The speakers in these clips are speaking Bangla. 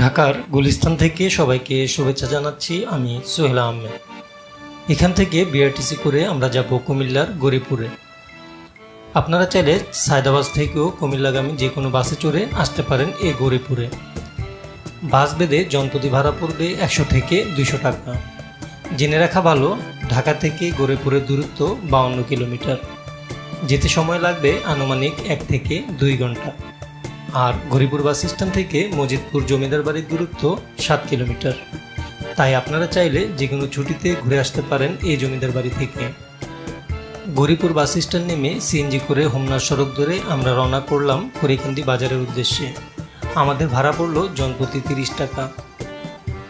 ঢাকার গুলিস্তান থেকে সবাইকে শুভেচ্ছা জানাচ্ছি আমি সোহেলা আহমেদ। এখান থেকে বিআরটিসি করে আমরা যাব কুমিল্লার গরিপুরে আপনারা চাইলে সায়দাবাদ থেকেও কুমিল্লাগামী যে কোনো বাসে চড়ে আসতে পারেন এই গরিপুরে বাস বেঁধে জনপ্রতি ভাড়া পড়বে একশো থেকে দুইশো টাকা। জেনে রাখা ভালো, ঢাকা থেকে গরিপুরের দূরত্ব বাউন্ন কিলোমিটার। যেতে সময় লাগবে আনুমানিক এক থেকে দুই ঘণ্টা। আর গরিপুর বাস স্ট্যান্ড থেকে মজিদপুর জমিদার বাড়ির দূরত্ব সাত কিলোমিটার। তাই আপনারা চাইলে যে কোনো ছুটিতে ঘুরে আসতে পারেন এই জমিদার বাড়ি থেকে। গরিপুর বাস স্ট্যান্ড নেমে সিএনজি করে হোমনার সড়ক ধরে আমরা রওনা করলাম হরিকান্দি বাজারের উদ্দেশ্যে। আমাদের ভাড়া পড়ল জনপ্রতি তিরিশ টাকা।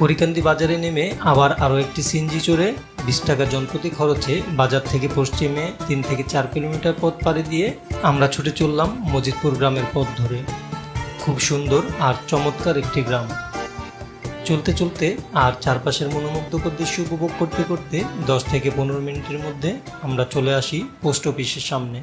হরিকান্দি বাজারে নেমে আবার আরও একটি সিএনজি চড়ে বিশ টাকা জনপ্রতি খরচে বাজার থেকে পশ্চিমে তিন থেকে চার কিলোমিটার পথ পাড়ি দিয়ে আমরা ছুটে চললাম মজিদপুর গ্রামের পথ ধরে। খুব সুন্দর আর চমৎকার একটি গ্রাম। চলতে চলতে আর চারপাশের মনোমুগ্ধকর দৃশ্য উপভোগ করতে করতে দশ থেকে পনেরো মিনিটের মধ্যে আমরা চলে আসি পোস্ট অফিসের সামনে।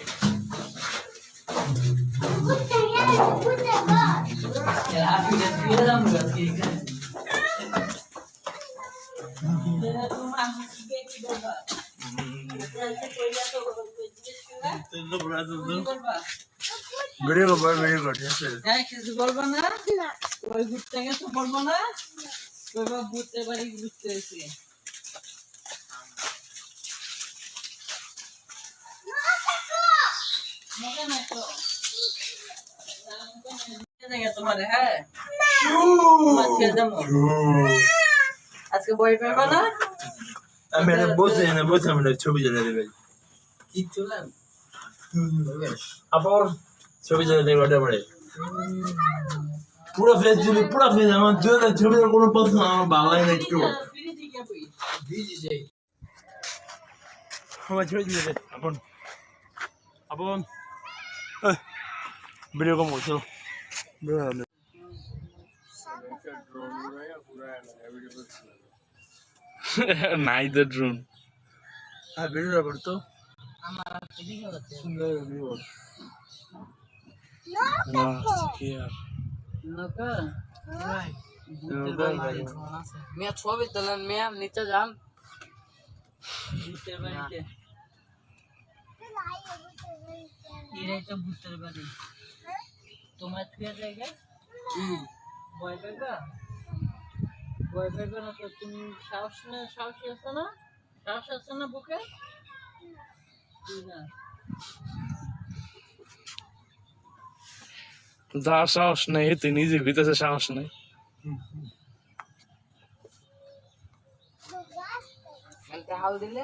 ভিডিও কর ভিডিও না ওই ঘুরতে গেছে বলব আমি এটা বসে না বসে আমি ছবি জ্বালিয়ে দেবে কি চলেন আবার ছবি জ্বালিয়ে দেবে ওটা পরে পুরো ফেস দিবি পুরো ফেস আমার দুই হাজার ছবির কোনো প্রশ্ন আমার লাগে না একটু আমার ছবি দিলে দে আপন আপন ভিডিও কম করছ নাই তো ড্রোন হ্যাঁ ভিডিও করতো আমার এদিকে হচ্ছে সুন্দর ভিডিও তো ভূতের বাড়ি তোমার থুয়া জায়গা? ভয় পাইবা? ভয় পাইবা না তো? তুমি সাহস না সাহসী আছো না? সাহস আছে না বুকে? যা সাহস নাই তুই নিজে ভিতরে সাহস নাই। হাল দিলে?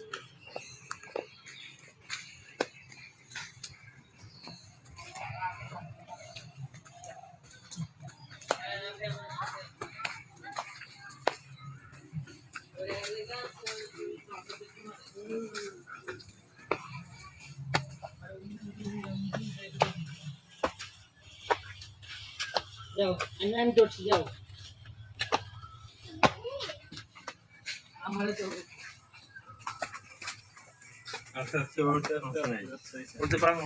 আমি ধরছি যাও আচ্ছা আচ্ছা ওটা বলতে পারব?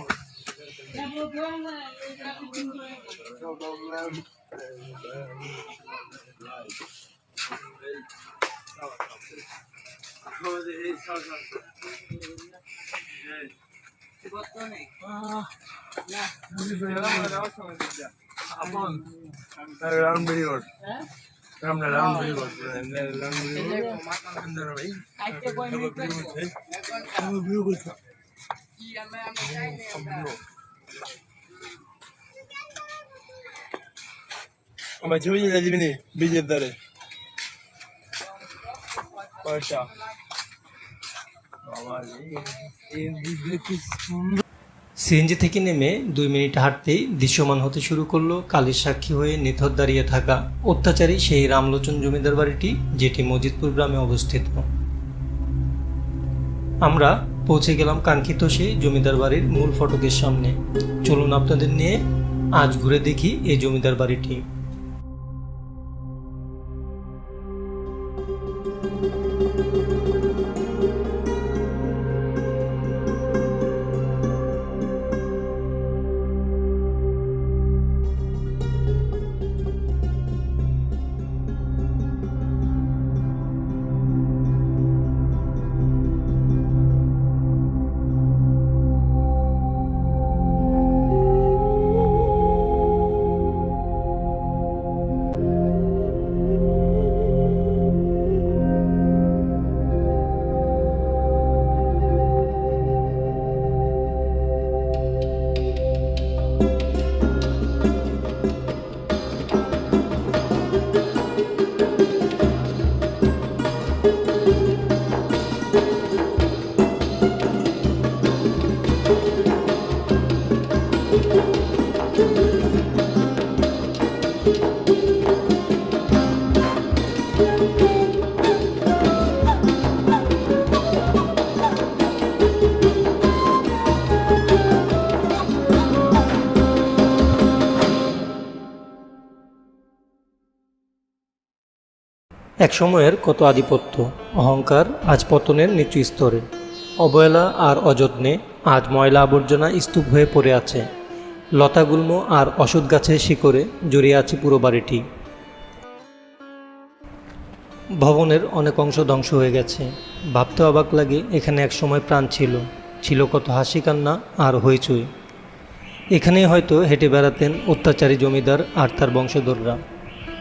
রাউন্ড বেরিয়ে হ্যাঁ আমরা রাউন্ড বেরিয়ে রাউন্ড বেরিয়ে ভাই আইতে কয় মিনিট লাগবে আমি ভিউ করছি আমার ছবি নিয়ে যাবি নি ব্রিজের ধারে পয়সা বাবা এই ব্রিজে কি সুন্দর সিএনজি থেকে নেমে দুই মিনিট হাঁটতেই দৃশ্যমান হতে শুরু করল কালের সাক্ষী হয়ে নিথর দাঁড়িয়ে থাকা অত্যাচারী সেই রামলোচন জমিদার বাড়িটি, যেটি মজিদপুর গ্রামে অবস্থিত। আমরা পৌঁছে গেলাম কাঙ্ক্ষিত সেই জমিদার বাড়ির মূল ফটকের সামনে। চলুন আপনাদের নিয়ে আজ ঘুরে দেখি এই জমিদার বাড়িটি। এক সময়ের কত আধিপত্য, অহংকার আজ পতনের নিচু স্তরে। অবহেলা আর অযত্নে আজ ময়লা আবর্জনা স্তূপ হয়ে পড়ে আছে। লতাগুল্ম আর অসৎ গাছের শিকড়ে জড়িয়ে আছে পুরো বাড়িটি। ভবনের অনেক অংশ ধ্বংস হয়ে গেছে। ভাবতে অবাক লাগে, এখানে এক সময় প্রাণ ছিল। ছিল কত হাসি কান্না আর হইচই। এখানেই হয়তো হেঁটে বেড়াতেন অত্যাচারী জমিদার আর তার বংশধররা।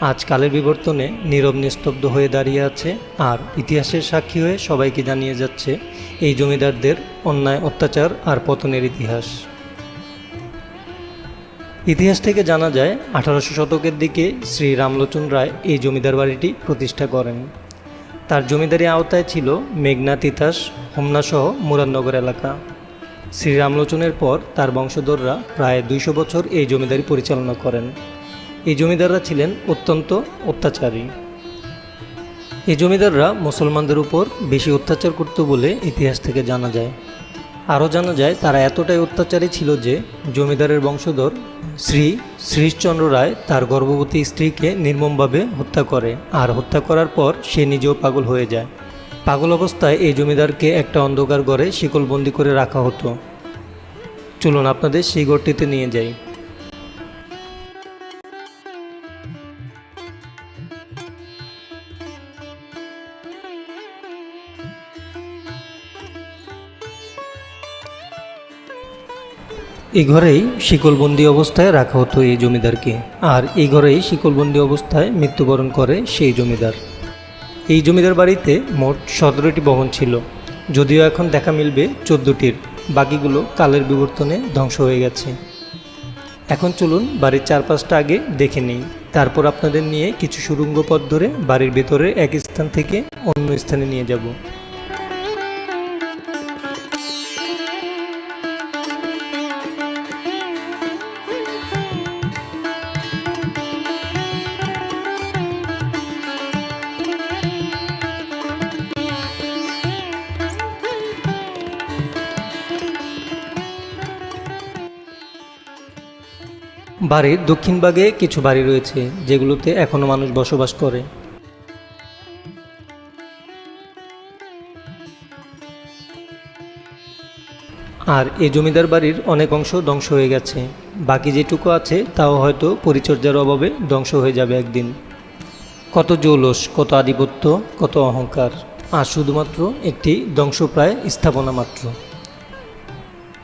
আজ কালের বিবর্তনে নীরব নিস্তব্ধ হয়ে দাঁড়িয়ে আছে আর ইতিহাসের সাক্ষী হয়ে সবাইকে জানিয়ে যাচ্ছে এই জমিদারদের অন্যায়, অত্যাচার আর পতনের ইতিহাস। ইতিহাস থেকে জানা যায়, আঠারোশো শতকের দিকে শ্রী রামলোচন রায় এই জমিদার বাড়িটি প্রতিষ্ঠা করেন। তার জমিদারি আওতায় ছিল মেঘনা, তিতাস হোমনাসহ মুরাদনগর এলাকা। শ্রী রামলোচনের পর তার বংশধররা প্রায় দুইশো বছর এই জমিদারি পরিচালনা করেন। এই জমিদাররা ছিলেন অত্যন্ত অত্যাচারী। এই জমিদাররা মুসলমানদের উপর বেশি অত্যাচার করত বলে ইতিহাস থেকে জানা যায়। আরও জানা যায়, তারা এতটাই অত্যাচারী ছিল যে জমিদারের বংশধর শ্রী শ্রীশচন্দ্র রায় তার গর্ভবতী স্ত্রীকে নির্মমভাবে হত্যা করে। আর হত্যা করার পর সে নিজেও পাগল হয়ে যায়। পাগল অবস্থায় এই জমিদারকে একটা অন্ধকার ঘরে শিকলবন্দি করে রাখা হতো। চলুন আপনাদের সেই ঘরটিতে নিয়ে যাই। এই ঘরেই শিকলবন্দি অবস্থায় রাখা হতো এই জমিদারকে। আর এই ঘরেই শিকলবন্দি অবস্থায় মৃত্যুবরণ করে সেই জমিদার। এই জমিদার বাড়িতে মোট সতেরোটি ভবন ছিল, যদিও এখন দেখা মিলবে চোদ্দোটির। বাকিগুলো কালের বিবর্তনে ধ্বংস হয়ে গেছে। এখন চলুন বাড়ির চারপাশটা আগে দেখে নেই। তারপর আপনাদের নিয়ে কিছু সুরঙ্গ পথ ধরে বাড়ির ভেতরে এক স্থান থেকে অন্য স্থানে নিয়ে যাব। বাড়ির দক্ষিণ ভাগে কিছু বাড়ি রয়েছে যেগুলোতে এখনও মানুষ বসবাস করে। আর এই জমিদার বাড়ির অনেক অংশ ধ্বংস হয়ে গেছে। বাকি যেটুকু আছে, তাও হয়তো পরিচর্যার অভাবে ধ্বংস হয়ে যাবে একদিন। কত জৌলস, কত আধিপত্য, কত অহংকার। আর শুধুমাত্র একটি ধ্বংসপ্রায় স্থাপনা মাত্র।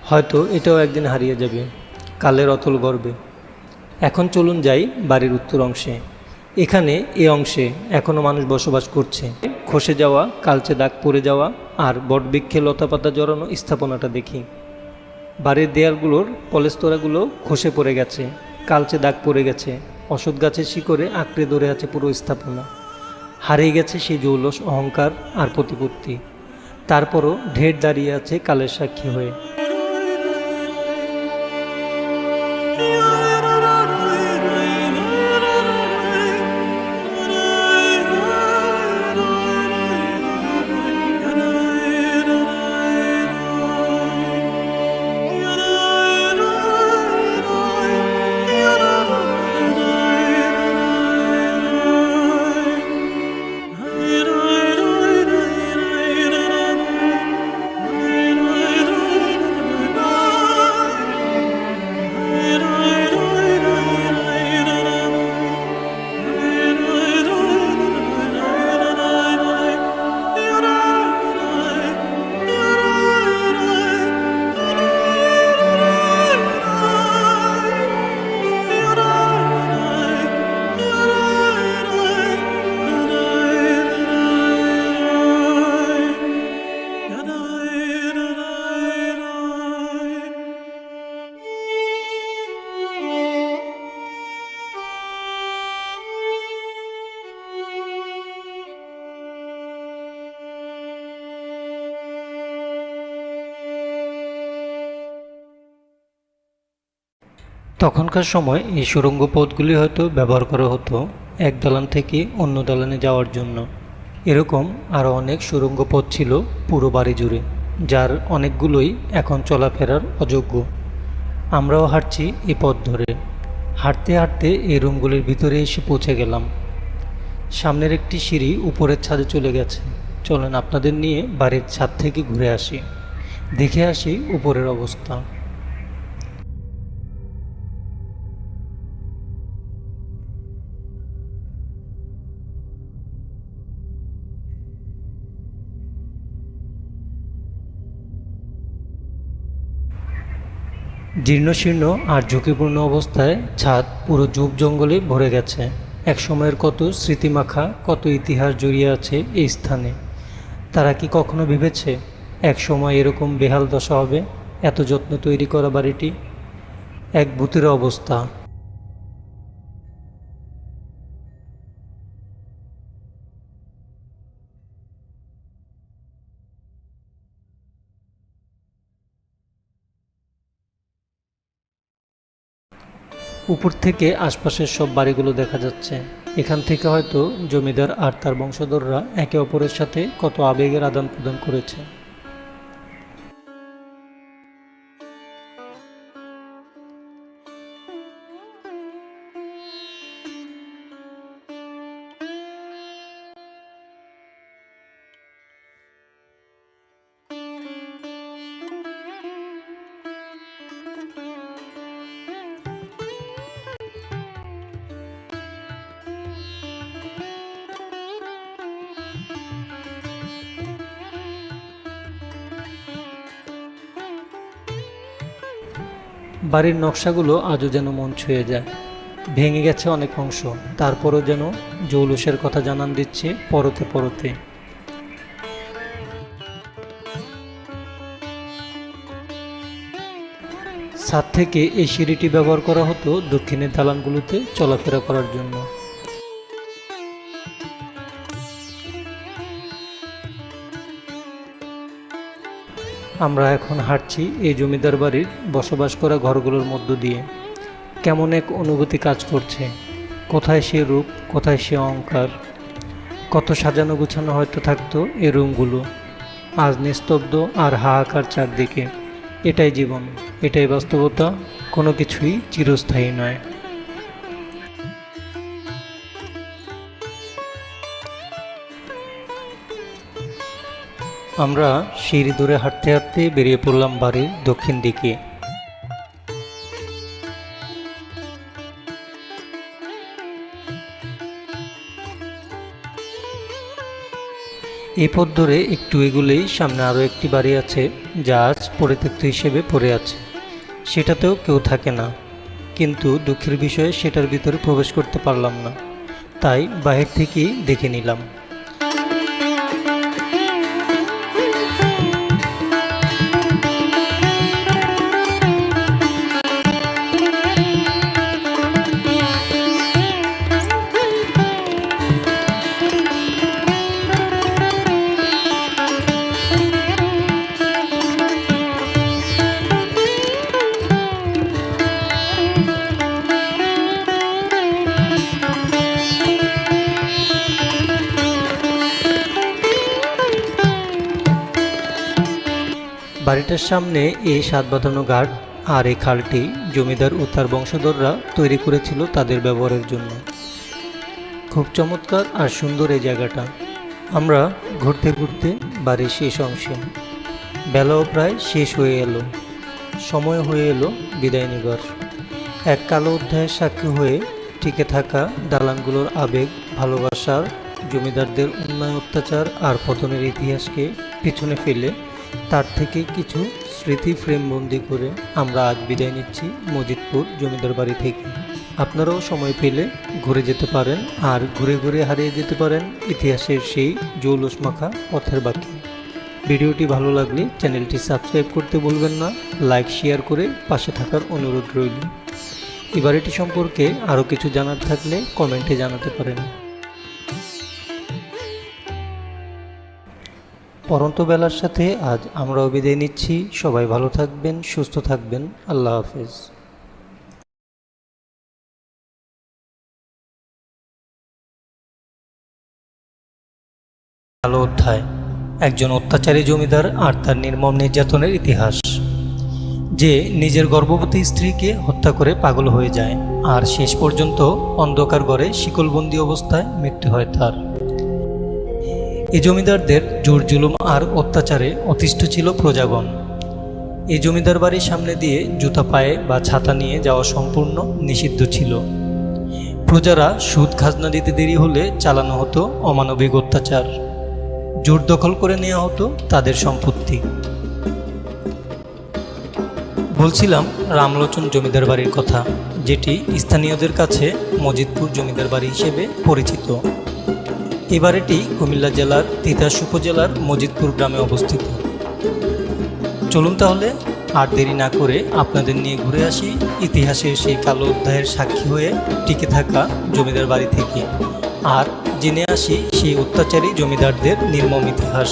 হয়তো এটাও একদিন হারিয়ে যাবে। কালের অতল গর্বে। এখন চলুন যাই বাড়ির উত্তর অংশে। এখানে এ অংশে এখনও মানুষ বসবাস করছে। খসে যাওয়া, কালচে দাগ পড়ে যাওয়া আর বটবৃক্ষে লতাপাতা জড়ানো স্থাপনাটা দেখি। বাড়ির দেয়ালগুলোর পলেস্তরাগুলো খসে পড়ে গেছে, কালচে দাগ পড়ে গেছে, অসৎ গাছের শিকড়ে আঁকড়ে ধরে আছে পুরো স্থাপনা। হারিয়ে গেছে সেই জৌলস অহংকার আর প্রতিপত্তি। তারপরও ঢের দাঁড়িয়ে আছে কালের সাক্ষী হয়ে। তখনকার সময় এই সুড়ঙ্গ পথগুলি হয়তো ব্যবহার করা হতো এক দালান থেকে অন্য দালানে যাওয়ার জন্য। এরকম আরও অনেক সুড়ঙ্গ পথ ছিল পুরো বাড়ি জুড়ে, যার অনেকগুলোই এখন চলাফেরার অযোগ্য। আমরাও হাঁটছি এই পথ ধরে। হাঁটতে হাঁটতে এই রুমগুলির ভিতরে এসে পৌঁছে গেলাম। সামনের একটি সিঁড়ি উপরের ছাদে চলে গেছে। চলেন আপনাদের নিয়ে বাড়ির ছাদ থেকে ঘুরে আসি। দেখে আসি উপরের অবস্থা। জীর্ণশীর্ণ আর ঝুঁকিপূর্ণ অবস্থায় ছাদ পুরো যুগ জঙ্গলে ভরে গেছে। এক সময়ের কত স্মৃতিমাখা, কত ইতিহাস জড়িয়ে আছে এই স্থানে। তারা কি কখনো ভেবেছে, এক সময় এরকম বেহাল দশা হবে, এত যত্ন তৈরি করা বাড়িটি? এক ভূতের অবস্থা। উপর থেকে আশপাশের সব বাড়িগুলো দেখা যাচ্ছে। এখান থেকে হয়তো জমিদার আর তার বংশধররা একে অপরের সাথে কত আবেগের আদান প্রদান করেছে। বাড়ির নকশাগুলো আজও যেন মন ছুঁয়ে যায়। ভেঙে গেছে অনেক অংশ, তারপরও যেন জৌলুসের কথা জানান দিচ্ছে পরতে পরতে। ছাদ থেকে এই সিঁড়িটি ব্যবহার করা হতো দক্ষিণের দালানগুলোতে চলাফেরা করার জন্য। আমরা এখন হাঁটছি এই জমিদার বাড়ির বসবাস করা ঘরগুলোর মধ্য দিয়ে। কেমন এক অনুভূতি কাজ করছে। কোথায় সে রূপ, কোথায় সে অহংকার। কত সাজানো গুছানো হয়তো থাকতো এ রুমগুলো। আজ নিস্তব্ধ আর হাহাকার চারদিকে। এটাই জীবন, এটাই বাস্তবতা, কোনো কিছুই চিরস্থায়ী নয়। আমরা সিঁড়ি দূরে হাঁটতে হাঁটতে বেরিয়ে পড়লাম বাড়ির দক্ষিণ দিকে। এই পথ ধরে একটু এগুলেই সামনে আরও একটি বাড়ি আছে, যা আজ পরিত্যক্ত হিসেবে পড়ে আছে। সেটাতেও কেউ থাকে না। কিন্তু দুঃখের বিষয়ে সেটার ভিতরে প্রবেশ করতে পারলাম না। তাই বাহির থেকেই দেখে নিলাম। বাড়িটার সামনে এই সাত বাঁধানো ঘাট আর এই খালটি জমিদার ও তার বংশধররা তৈরি করেছিল তাদের ব্যবহারের জন্য। খুব চমৎকার আর সুন্দর এই জায়গাটা। আমরা ঘুরতে ঘুরতে বাড়ির শেষ অংশে। বেলাও প্রায় শেষ হয়ে এলো। সময় হয়ে এলো বিদায় নেবার। এক কালো অধ্যায়ের সাক্ষী হয়ে টিকে থাকা দালানগুলোর আবেগ, ভালোবাসার জমিদারদের অন্যায় অত্যাচার আর পতনের ইতিহাসকে পিছনে ফেলে তার থেকে কিছু স্মৃতি ফ্রেমবন্দি করে আমরা আজ বিদায় নিচ্ছি মজিদপুর জমিদার বাড়ি থেকে। আপনারাও সময় পেলে ঘুরে যেতে পারেন আর ঘুরে ঘুরে হারিয়ে যেতে পারেন ইতিহাসের সেই জৌলস মাখা পথের বাকি। ভিডিওটি ভালো লাগলে চ্যানেলটি সাবস্ক্রাইব করতে ভুলবেন না, লাইক শেয়ার করে পাশে থাকার অনুরোধ রইল। এবার এটি সম্পর্কে আরও কিছু জানার থাকলে কমেন্টে জানাতে পারেন। পরন্ত বেলার সাথে আজ আমরাও বিদায় নিচ্ছি। সবাই ভালো থাকবেন, সুস্থ থাকবেন। আল্লাহ হাফেজ। কালো অধ্যায়। একজন অত্যাচারী জমিদার আর তার নির্মম নির্যাতনের ইতিহাস। যে নিজের গর্ভবতী স্ত্রীকে হত্যা করে পাগল হয়ে যায়, আর শেষ পর্যন্ত অন্ধকার গড়ে শিকলবন্দি অবস্থায় মৃত্যু হয় তার। এই জমিদারদের জোর জুলুম আর অত্যাচারে অতিষ্ঠ ছিল প্রজাগণ। এই জমিদার বাড়ির সামনে দিয়ে জুতা পায়ে বা ছাতা নিয়ে যাওয়া সম্পূর্ণ নিষিদ্ধ ছিল। প্রজারা সুদ খাজনা দিতে দেরি হলে চালানো হতো অমানবিক অত্যাচার। জোর দখল করে নেওয়া হতো তাদের সম্পত্তি। বলছিলাম রামলোচন জমিদার বাড়ির কথা, যেটি স্থানীয়দের কাছে মজিদপুর জমিদার বাড়ি হিসেবে পরিচিত। এ বাড়িটি কুমিল্লা জেলার তিতাস উপজেলার মজিদপুর গ্রামে অবস্থিত। চলুন তাহলে আর দেরি না করে আপনাদের নিয়ে ঘুরে আসি ইতিহাসের সেই কালো অধ্যায়ের সাক্ষী হয়ে টিকে থাকা জমিদার বাড়ি থেকে। আর জেনে আসি সেই অত্যাচারী জমিদারদের নির্মম ইতিহাস।